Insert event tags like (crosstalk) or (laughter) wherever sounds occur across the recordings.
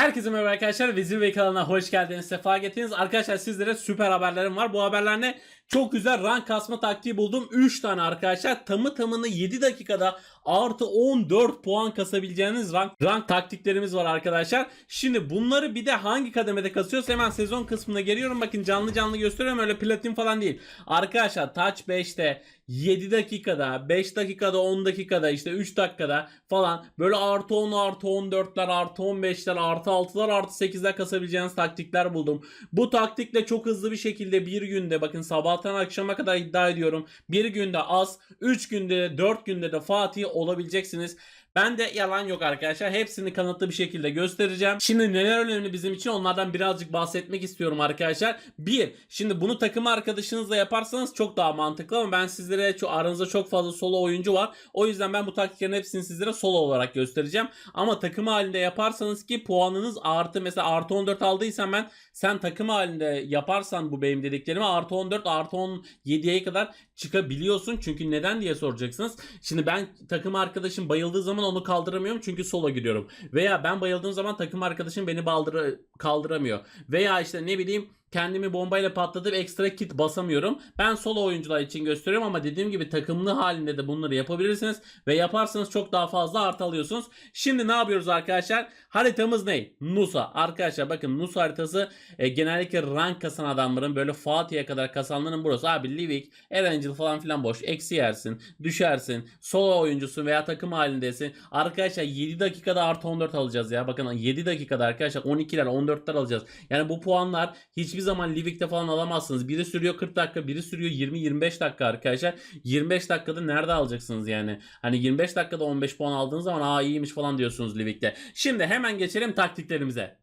Herkese merhaba arkadaşlar. Vezir Bey kanalına hoş geldiniz. Sefa getirdiniz. Arkadaşlar sizlere süper haberlerim var. Bu haberler ne? Çok güzel rank kasma taktiği buldum. 3 tane arkadaşlar. Tamı tamını 7 dakikada artı 14 puan kasabileceğiniz rank, rank taktiklerimiz var arkadaşlar. Şimdi bunları bir de hangi kademede kasıyoruz? Hemen sezon kısmına geliyorum. Bakın canlı canlı gösteriyorum. Öyle platin falan değil. Arkadaşlar Touch 5'te 7 dakikada, 5 dakikada, 10 dakikada, işte 3 dakikada falan böyle artı 10, artı 14'ler, artı 15'ler, artı 6'lar, artı 8'ler kasabileceğiniz taktikler buldum. Bu taktikle çok hızlı bir şekilde bir günde bakın sabahtan akşama kadar iddia ediyorum. Bir günde az, 3 günde, 4 günde de Fatih olabileceksiniz. Ben de yalan yok arkadaşlar. Hepsini kanıtlı bir şekilde göstereceğim. Şimdi neler önemli bizim için onlardan birazcık bahsetmek istiyorum arkadaşlar. Bir, şimdi bunu takım arkadaşınızla yaparsanız çok daha mantıklı ama ben sizlere şu aranızda çok fazla solo oyuncu var. O yüzden ben bu taktiklerin hepsini sizlere solo olarak göstereceğim. Ama takım halinde yaparsanız ki puanınız artı mesela artı 14 aldıysam ben sen takım halinde yaparsan bu benim dediklerimi artı 14 artı 17'ye kadar çıkabiliyorsun. Çünkü neden diye soracaksınız. Şimdi ben takım arkadaşım bayıldığı zaman onu kaldıramıyorum çünkü solo giriyorum. Veya ben bayıldığım zaman takım arkadaşım beni baldıra, kaldıramıyor. Veya işte ne bileyim kendimi bombayla patlatıp ekstra kit basamıyorum. Ben solo oyuncular için gösteriyorum ama dediğim gibi takımlı halinde de bunları yapabilirsiniz ve yaparsanız çok daha fazla artı alıyorsunuz. Şimdi ne yapıyoruz arkadaşlar? Haritamız ne? Nusa. Arkadaşlar bakın Nusa haritası e, genellikle rank kasan adamların böyle Fatih'e kadar kasanların burası. Abi Livik, Erangel falan filan boş. Eksi yersin, düşersin, solo oyuncusun veya takım halindesin. Arkadaşlar 7 dakikada artı 14 alacağız ya. Bakın 7 dakikada arkadaşlar 12'ler 14'ler alacağız. Yani bu puanlar hiçbir zaman Livik'te falan alamazsınız. Biri sürüyor 40 dakika, biri sürüyor 20-25 dakika arkadaşlar. 25 dakikada nerede alacaksınız yani? Hani 25 dakikada 15 puan aldığınız zaman aa iyiymiş falan diyorsunuz Livik'te. Şimdi hemen geçelim taktiklerimize.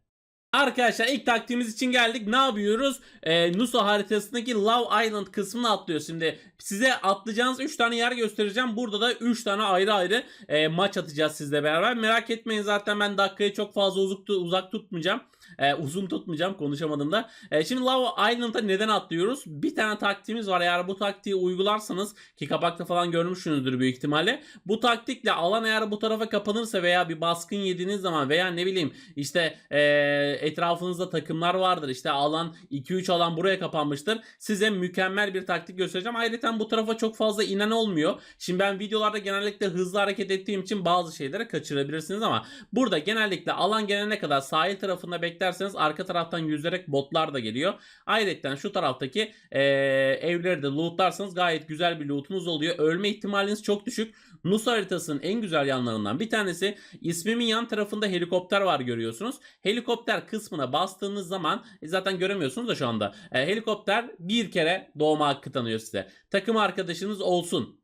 Arkadaşlar ilk taktiğimiz için geldik. Ne yapıyoruz? Ee, Nusa haritasındaki Love Island kısmını atlıyor. Şimdi size atlayacağınız 3 tane yer göstereceğim. Burada da 3 tane ayrı ayrı e, maç atacağız sizle beraber. Merak etmeyin zaten ben dakikayı çok fazla uzak, uzak tutmayacağım. Ee, uzun tutmayacağım konuşamadım da. Ee, şimdi Love Island'a neden atlıyoruz? Bir tane taktiğimiz var. Eğer bu taktiği uygularsanız ki kapakta falan görmüşsünüzdür büyük ihtimalle. Bu taktikle alan eğer bu tarafa kapanırsa veya bir baskın yediğiniz zaman veya ne bileyim işte e, etrafınızda takımlar vardır. İşte alan 2-3 alan buraya kapanmıştır. Size mükemmel bir taktik göstereceğim. Ayrıca bu tarafa çok fazla inen olmuyor. Şimdi ben videolarda genellikle hızlı hareket ettiğim için bazı şeyleri kaçırabilirsiniz ama burada genellikle alan gelene kadar sahil tarafında beklerseniz arka taraftan yüzerek botlar da geliyor. Ayrıca şu taraftaki e, evleri de lootlarsanız gayet güzel bir lootunuz oluyor. Ölme ihtimaliniz çok düşük. Nus haritasının en güzel yanlarından bir tanesi ismimin yan tarafında helikopter var görüyorsunuz. Helikopter kısmına bastığınız zaman e, zaten göremiyorsunuz da şu anda. E, helikopter bir kere doğma hakkı tanıyor size. Takım arkadaşınız olsun.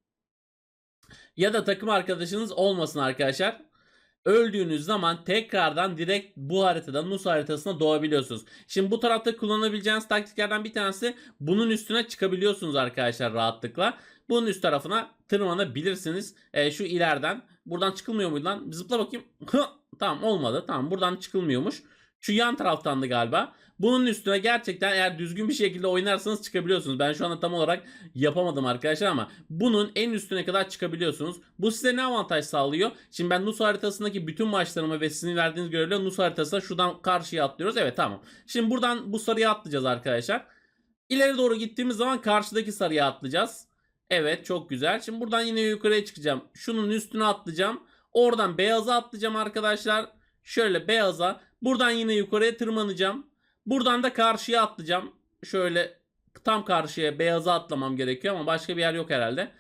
Ya da takım arkadaşınız olmasın arkadaşlar öldüğünüz zaman tekrardan direkt bu haritada Nus haritasına doğabiliyorsunuz. Şimdi bu tarafta kullanabileceğiniz taktiklerden bir tanesi bunun üstüne çıkabiliyorsunuz arkadaşlar rahatlıkla. Bunun üst tarafına tırmanabilirsiniz. E, şu ileriden. Buradan çıkılmıyor muydu lan? Zıpla bakayım. (laughs) tamam olmadı. Tamam buradan çıkılmıyormuş. Şu yan taraftandı galiba. Bunun üstüne gerçekten eğer düzgün bir şekilde oynarsanız çıkabiliyorsunuz. Ben şu anda tam olarak yapamadım arkadaşlar ama bunun en üstüne kadar çıkabiliyorsunuz. Bu size ne avantaj sağlıyor? Şimdi ben Nus haritasındaki bütün maçlarımı ve sizin verdiğiniz görevle Nus haritasına şuradan karşıya atlıyoruz. Evet tamam. Şimdi buradan bu sarıya atlayacağız arkadaşlar. İleri doğru gittiğimiz zaman karşıdaki sarıya atlayacağız. Evet çok güzel. Şimdi buradan yine yukarıya çıkacağım. Şunun üstüne atlayacağım. Oradan beyaza atlayacağım arkadaşlar. Şöyle beyaza. Buradan yine yukarıya tırmanacağım. Buradan da karşıya atlayacağım. Şöyle tam karşıya beyaza atlamam gerekiyor ama başka bir yer yok herhalde.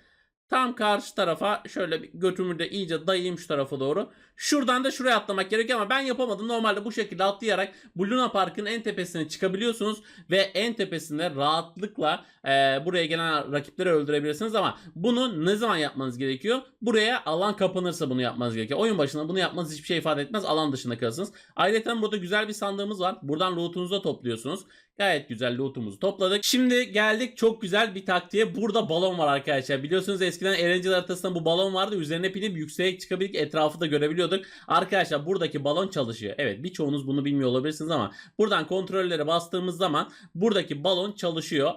Tam karşı tarafa şöyle bir götümü de iyice dayayayım şu tarafa doğru. Şuradan da şuraya atlamak gerekiyor ama ben yapamadım. Normalde bu şekilde atlayarak bu Luna Park'ın en tepesine çıkabiliyorsunuz. Ve en tepesinde rahatlıkla e, buraya gelen rakipleri öldürebilirsiniz ama bunu ne zaman yapmanız gerekiyor? Buraya alan kapanırsa bunu yapmanız gerekiyor. Oyun başında bunu yapmanız hiçbir şey ifade etmez. Alan dışında kalırsınız. Ayrıca burada güzel bir sandığımız var. Buradan lootunuzu topluyorsunuz. Gayet güzel lootumuzu topladık. Şimdi geldik çok güzel bir taktiğe. Burada balon var arkadaşlar. Biliyorsunuz eskiden Erencil haritasında bu balon vardı. Üzerine binip yükseğe çıkabilip etrafı da görebiliyorduk. Arkadaşlar buradaki balon çalışıyor. Evet birçoğunuz bunu bilmiyor olabilirsiniz ama buradan kontrollere bastığımız zaman buradaki balon çalışıyor.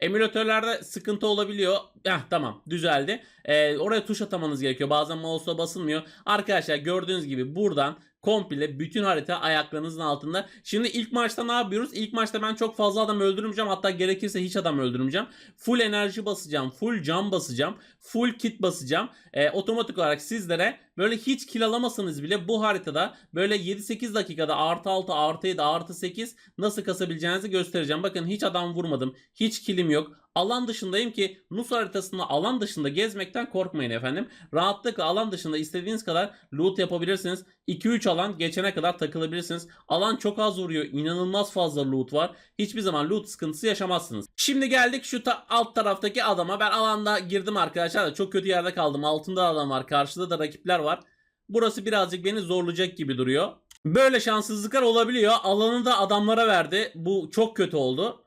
Emülatörlerde sıkıntı olabiliyor. Heh, tamam düzeldi. Ee, oraya tuş atamanız gerekiyor. Bazen mouse'la basılmıyor. Arkadaşlar gördüğünüz gibi buradan komple bütün harita ayaklarınızın altında. Şimdi ilk maçta ne yapıyoruz? İlk maçta ben çok fazla adam öldürmeyeceğim. Hatta gerekirse hiç adam öldürmeyeceğim. Full enerji basacağım. Full cam basacağım. Full kit basacağım. Ee, otomatik olarak sizlere böyle hiç kill alamasanız bile bu haritada böyle 7-8 dakikada artı 6 artı 7 artı 8 nasıl kasabileceğinizi göstereceğim. Bakın hiç adam vurmadım. Hiç killim yok. Alan dışındayım ki Nus haritasında alan dışında gezmekten korkmayın efendim. Rahatlıkla alan dışında istediğiniz kadar loot yapabilirsiniz. 2-3 alan geçene kadar takılabilirsiniz. Alan çok az vuruyor. İnanılmaz fazla loot var. Hiçbir zaman loot sıkıntısı yaşamazsınız. Şimdi geldik şu ta- alt taraftaki adama. Ben alanda girdim arkadaşlar da çok kötü yerde kaldım. Altında adam var. Karşıda da rakipler var. Burası birazcık beni zorlayacak gibi duruyor. Böyle şanssızlıklar olabiliyor. Alanı da adamlara verdi. Bu çok kötü oldu.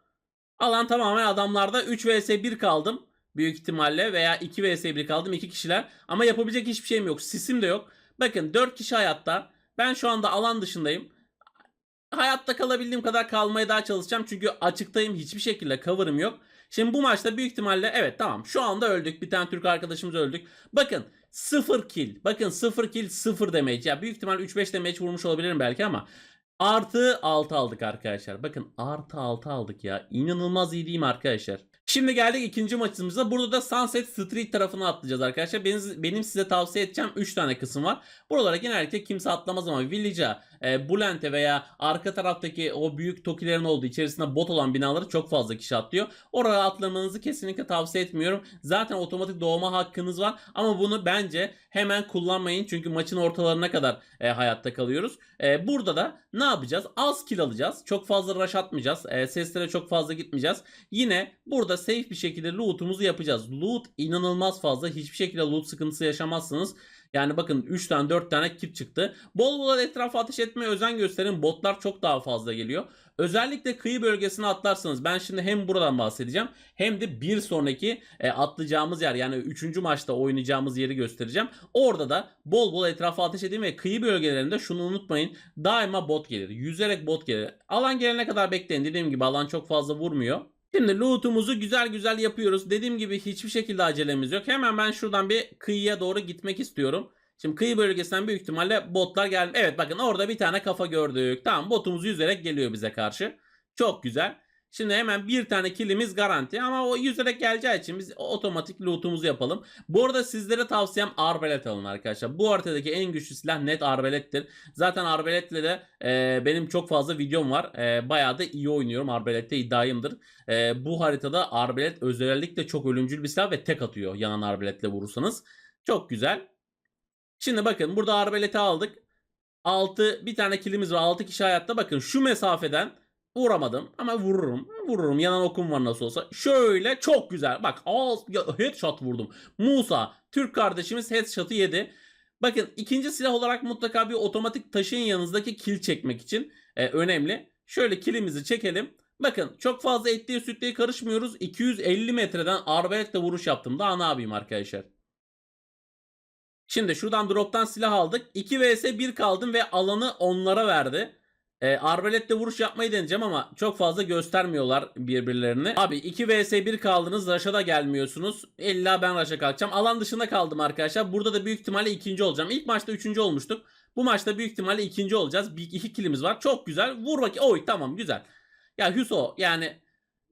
Alan tamamen adamlarda 3 vs 1 kaldım. Büyük ihtimalle veya 2 vs 1 kaldım 2 kişiler. Ama yapabilecek hiçbir şeyim yok. Sisim de yok. Bakın 4 kişi hayatta. Ben şu anda alan dışındayım. Hayatta kalabildiğim kadar kalmaya daha çalışacağım. Çünkü açıktayım. Hiçbir şekilde cover'ım yok. Şimdi bu maçta büyük ihtimalle evet tamam şu anda öldük. Bir tane Türk arkadaşımız öldük. Bakın 0 kill. Bakın 0 kill 0 damage. Ya büyük ihtimal 3-5 damage vurmuş olabilirim belki ama Artı 6 aldık arkadaşlar. Bakın artı 6 aldık ya. İnanılmaz iyi değil mi arkadaşlar? Şimdi geldik ikinci maçımıza. Burada da Sunset Street tarafına atlayacağız arkadaşlar. Benim, benim size tavsiye edeceğim 3 tane kısım var. Buralara genellikle kimse atlamaz ama Village'a, e, Bulent'e veya arka taraftaki o büyük tokilerin olduğu içerisinde bot olan binaları çok fazla kişi atlıyor. Oraya atlamanızı kesinlikle tavsiye etmiyorum. Zaten otomatik doğma hakkınız var ama bunu bence hemen kullanmayın. Çünkü maçın ortalarına kadar e, hayatta kalıyoruz. E, burada da ne yapacağız? Az kill alacağız. Çok fazla rush atmayacağız. E, seslere çok fazla gitmeyeceğiz. Yine burada safe bir şekilde loot'umuzu yapacağız. Loot inanılmaz fazla. Hiçbir şekilde loot sıkıntısı yaşamazsınız. Yani bakın 3 tane 4 tane kit çıktı. Bol bol etrafa ateş etmeye özen gösterin. Botlar çok daha fazla geliyor. Özellikle kıyı bölgesine atlarsanız ben şimdi hem buradan bahsedeceğim hem de bir sonraki e, atlayacağımız yer yani 3. maçta oynayacağımız yeri göstereceğim. Orada da bol bol etrafa ateş edin ve kıyı bölgelerinde şunu unutmayın. Daima bot gelir. Yüzerek bot gelir. Alan gelene kadar bekleyin. Dediğim gibi alan çok fazla vurmuyor. Şimdi loot'umuzu güzel güzel yapıyoruz. Dediğim gibi hiçbir şekilde acelemiz yok. Hemen ben şuradan bir kıyıya doğru gitmek istiyorum. Şimdi kıyı bölgesinden büyük ihtimalle botlar geldi. Evet bakın orada bir tane kafa gördük. Tamam botumuz yüzerek geliyor bize karşı. Çok güzel. Şimdi hemen bir tane kilimiz garanti ama o yüzerek geleceği için biz otomatik loot'umuzu yapalım. Bu arada sizlere tavsiyem arbalet alın arkadaşlar. Bu haritadaki en güçlü silah net arbalettir. Zaten arbaletle de e, benim çok fazla videom var. E, bayağı da iyi oynuyorum. Arbalette iddiayımdır. E, bu haritada arbalet özellikle çok ölümcül bir silah ve tek atıyor yanan arbaletle vurursanız. Çok güzel. Şimdi bakın burada arbaleti aldık. 6 bir tane kilimiz var. 6 kişi hayatta. Bakın şu mesafeden vuramadım ama vururum. Vururum. Yanan okum var nasıl olsa. Şöyle çok güzel. Bak ya, headshot vurdum. Musa Türk kardeşimiz headshot'ı yedi. Bakın ikinci silah olarak mutlaka bir otomatik taşın yanınızdaki kil çekmek için e, önemli. Şöyle kilimizi çekelim. Bakın çok fazla etliye sütlüye karışmıyoruz. 250 metreden arbaletle vuruş yaptım. Daha ne yapayım arkadaşlar? Şimdi şuradan droptan silah aldık. 2 vs 1 kaldım ve alanı onlara verdi. E, arbaletle vuruş yapmayı deneyeceğim ama çok fazla göstermiyorlar birbirlerini. Abi 2 vs 1 kaldınız. Rush'a da gelmiyorsunuz. İlla ben Rush'a kalkacağım. Alan dışında kaldım arkadaşlar. Burada da büyük ihtimalle ikinci olacağım. İlk maçta üçüncü olmuştuk. Bu maçta büyük ihtimalle ikinci olacağız. Bir, iki kilimiz var. Çok güzel. Vur bakayım. Oy tamam güzel. Ya Hüso yani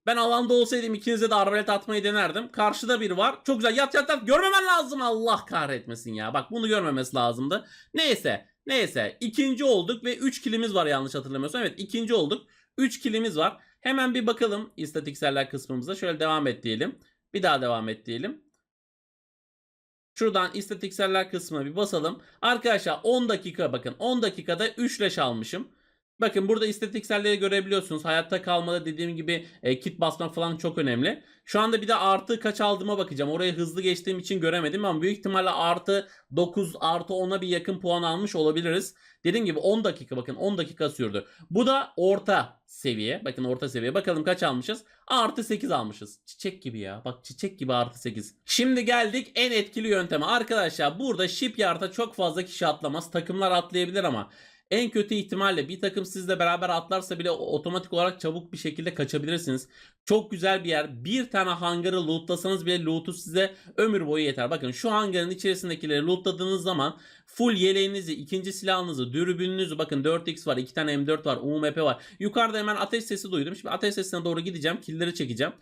ben alanda olsaydım ikinize de arbalet atmayı denerdim. Karşıda bir var. Çok güzel. Yat yat yat. Görmemen lazım. Allah kahretmesin ya. Bak bunu görmemesi lazımdı. Neyse. Neyse. ikinci olduk ve 3 kilimiz var yanlış hatırlamıyorsam. Evet ikinci olduk. 3 kilimiz var. Hemen bir bakalım istatikseller kısmımıza. Şöyle devam et diyelim. Bir daha devam et diyelim. Şuradan istatikseller kısmına bir basalım. Arkadaşlar 10 dakika bakın 10 dakikada 3 leş almışım. Bakın burada istatikselleri görebiliyorsunuz. Hayatta kalmada dediğim gibi e, kit basmak falan çok önemli. Şu anda bir de artı kaç aldığıma bakacağım. Oraya hızlı geçtiğim için göremedim ama büyük ihtimalle artı 9 artı 10'a bir yakın puan almış olabiliriz. Dediğim gibi 10 dakika bakın 10 dakika sürdü. Bu da orta seviye. Bakın orta seviye. Bakalım kaç almışız? Artı 8 almışız. Çiçek gibi ya. Bak çiçek gibi artı 8. Şimdi geldik en etkili yönteme. Arkadaşlar burada shipyard'a çok fazla kişi atlamaz. Takımlar atlayabilir ama En kötü ihtimalle bir takım sizle beraber atlarsa bile otomatik olarak çabuk bir şekilde kaçabilirsiniz. Çok güzel bir yer. Bir tane hangarı lootlasanız bile lootu size ömür boyu yeter. Bakın şu hangarın içerisindekileri lootladığınız zaman full yeleğinizi, ikinci silahınızı, dürbününüzü bakın 4x var, 2 tane M4 var, UMP var. Yukarıda hemen ateş sesi duydum. Şimdi ateş sesine doğru gideceğim. Killleri çekeceğim.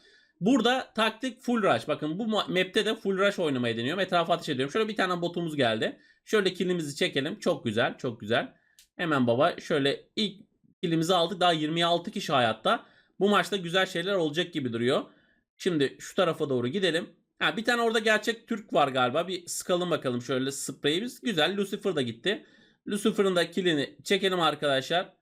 Burada taktik full rush. Bakın bu ma- map'te de full rush oynamayı deniyorum. Etrafa ateş ediyorum. Şöyle bir tane botumuz geldi. Şöyle killimizi çekelim. Çok güzel, çok güzel. Hemen baba şöyle ilk killimizi aldık. Daha 26 kişi hayatta. Bu maçta güzel şeyler olacak gibi duruyor. Şimdi şu tarafa doğru gidelim. Ha, bir tane orada gerçek Türk var galiba. Bir sıkalım bakalım şöyle spreyimiz. Güzel. Lucifer da gitti. Lucifer'ın da killini çekelim arkadaşlar.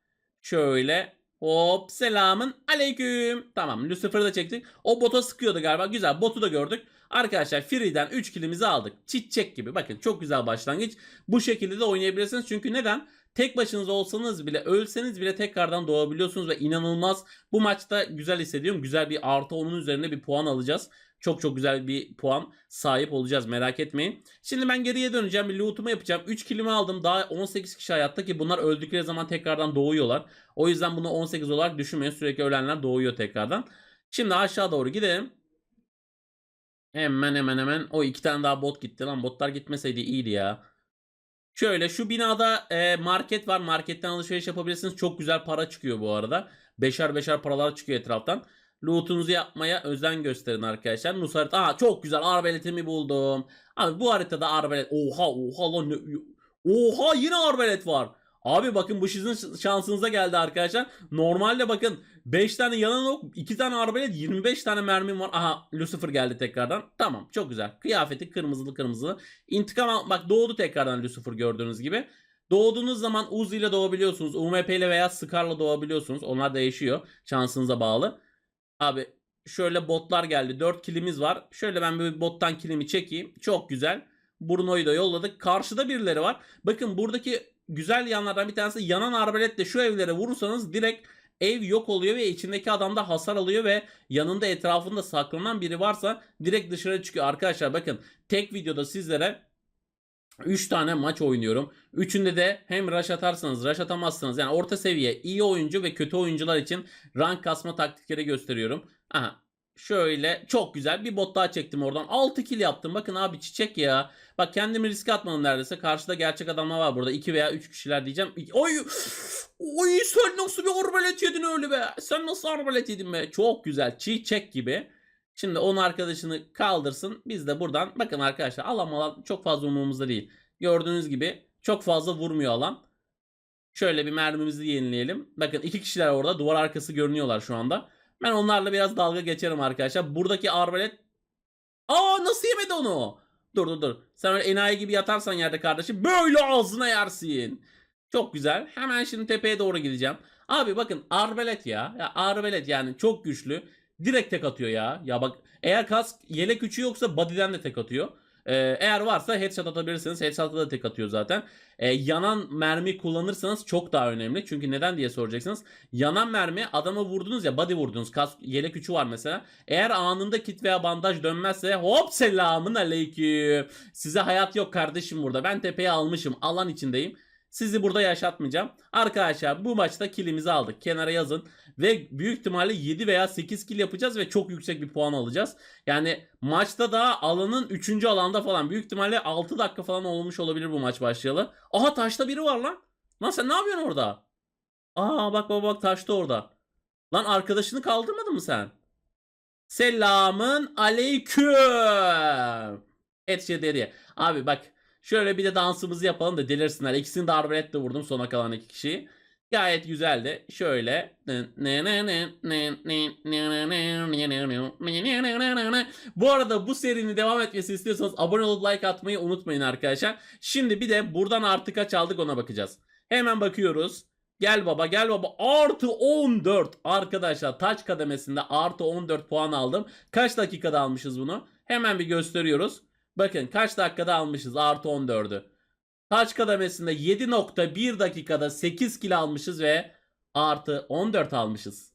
Şöyle. Hop selamın aleyküm. Tamam Lucifer'ı da çektik. O bota sıkıyordu galiba. Güzel botu da gördük. Arkadaşlar Free'den 3 killimizi aldık. Çiçek gibi. Bakın çok güzel başlangıç. Bu şekilde de oynayabilirsiniz. Çünkü neden? Tek başınıza olsanız bile ölseniz bile tekrardan doğabiliyorsunuz ve inanılmaz bu maçta güzel hissediyorum. Güzel bir artı onun üzerine bir puan alacağız. Çok çok güzel bir puan sahip olacağız merak etmeyin. Şimdi ben geriye döneceğim bir lootumu yapacağım. 3 kilimi aldım daha 18 kişi hayatta ki bunlar öldükleri zaman tekrardan doğuyorlar. O yüzden bunu 18 olarak düşünmeyin sürekli ölenler doğuyor tekrardan. Şimdi aşağı doğru gidelim. Hemen hemen hemen o iki tane daha bot gitti lan botlar gitmeseydi iyiydi ya. Şöyle şu binada e, market var. Marketten alışveriş yapabilirsiniz. Çok güzel para çıkıyor bu arada. Beşer beşer paralar çıkıyor etraftan. Loot'unuzu yapmaya özen gösterin arkadaşlar. Nus harita. Aa çok güzel arbaletimi buldum. Abi bu haritada arbalet. Oha oha lan. ne- Oha yine arbalet var. Abi bakın bu sizin şansınıza geldi arkadaşlar. Normalde bakın 5 tane yanan ok, 2 tane arbalet, 25 tane mermim var. Aha Lucifer geldi tekrardan. Tamam çok güzel. Kıyafeti kırmızılı kırmızılı. İntikam al- bak doğdu tekrardan Lucifer gördüğünüz gibi. Doğduğunuz zaman Uzi ile doğabiliyorsunuz. UMP ile veya Scar'la doğabiliyorsunuz. Onlar değişiyor. Şansınıza bağlı. Abi şöyle botlar geldi. 4 kilimiz var. Şöyle ben bir bottan kilimi çekeyim. Çok güzel. Bruno'yu da yolladık. Karşıda birileri var. Bakın buradaki güzel yanlardan bir tanesi yanan arbaletle şu evlere vurursanız direkt ev yok oluyor ve içindeki adam da hasar alıyor ve yanında etrafında saklanan biri varsa direkt dışarı çıkıyor. Arkadaşlar bakın tek videoda sizlere 3 tane maç oynuyorum. Üçünde de hem rush atarsanız rush atamazsınız. Yani orta seviye iyi oyuncu ve kötü oyuncular için rank kasma taktikleri gösteriyorum. Aha şöyle çok güzel bir bot daha çektim oradan. 6 kill yaptım. Bakın abi çiçek ya. Bak kendimi riske atmadım neredeyse. Karşıda gerçek adamlar var burada. 2 veya 3 kişiler diyeceğim. Oy! Oy sen nasıl bir arbalet yedin öyle be? Sen nasıl arbalet yedin be? Çok güzel. Çiçek gibi. Şimdi onun arkadaşını kaldırsın. Biz de buradan bakın arkadaşlar alan alan çok fazla umurumuzda değil. Gördüğünüz gibi çok fazla vurmuyor alan. Şöyle bir mermimizi yenileyelim. Bakın iki kişiler orada duvar arkası görünüyorlar şu anda. Ben onlarla biraz dalga geçerim arkadaşlar. Buradaki arbalet Aa nasıl yemedi onu? Dur dur dur. Sen öyle enayi gibi yatarsan yerde kardeşim böyle ağzına yersin. Çok güzel. Hemen şimdi tepeye doğru gideceğim. Abi bakın arbelet ya. Ya arbelet yani çok güçlü. Direkt tek atıyor ya. Ya bak eğer kask yelek gücü yoksa body'den de tek atıyor. Ee, eğer varsa headshot atabilirsiniz. Headshot'ta da tek atıyor zaten. Ee, yanan mermi kullanırsanız çok daha önemli. Çünkü neden diye soracaksınız. Yanan mermi adamı vurdunuz ya body vurdunuz. Kask yelek gücü var mesela. Eğer anında kit veya bandaj dönmezse hop selamın aleyküm. Size hayat yok kardeşim burada. Ben tepeye almışım. Alan içindeyim. Sizi burada yaşatmayacağım. Arkadaşlar bu maçta kilimizi aldık. Kenara yazın. Ve büyük ihtimalle 7 veya 8 kill yapacağız ve çok yüksek bir puan alacağız. Yani maçta da alanın 3. alanda falan. Büyük ihtimalle 6 dakika falan olmuş olabilir bu maç başlayalı. Aha taşta biri var lan. Lan sen ne yapıyorsun orada? Aa bak bak bak taşta orada. Lan arkadaşını kaldırmadın mı sen? Selamın aleyküm. Et şey dedi. Abi bak şöyle bir de dansımızı yapalım da delirsinler. İkisini de arbaletle vurdum sona kalan iki kişiyi. Gayet güzeldi. Şöyle. Bu arada bu serinin devam etmesi istiyorsanız abone olup like atmayı unutmayın arkadaşlar. Şimdi bir de buradan artı kaç aldık ona bakacağız. Hemen bakıyoruz. Gel baba gel baba artı 14 arkadaşlar taç kademesinde artı 14 puan aldım. Kaç dakikada almışız bunu? Hemen bir gösteriyoruz. Bakın kaç dakikada almışız artı 14'ü. Taç kademesinde 7.1 dakikada 8 kill almışız ve artı 14 almışız.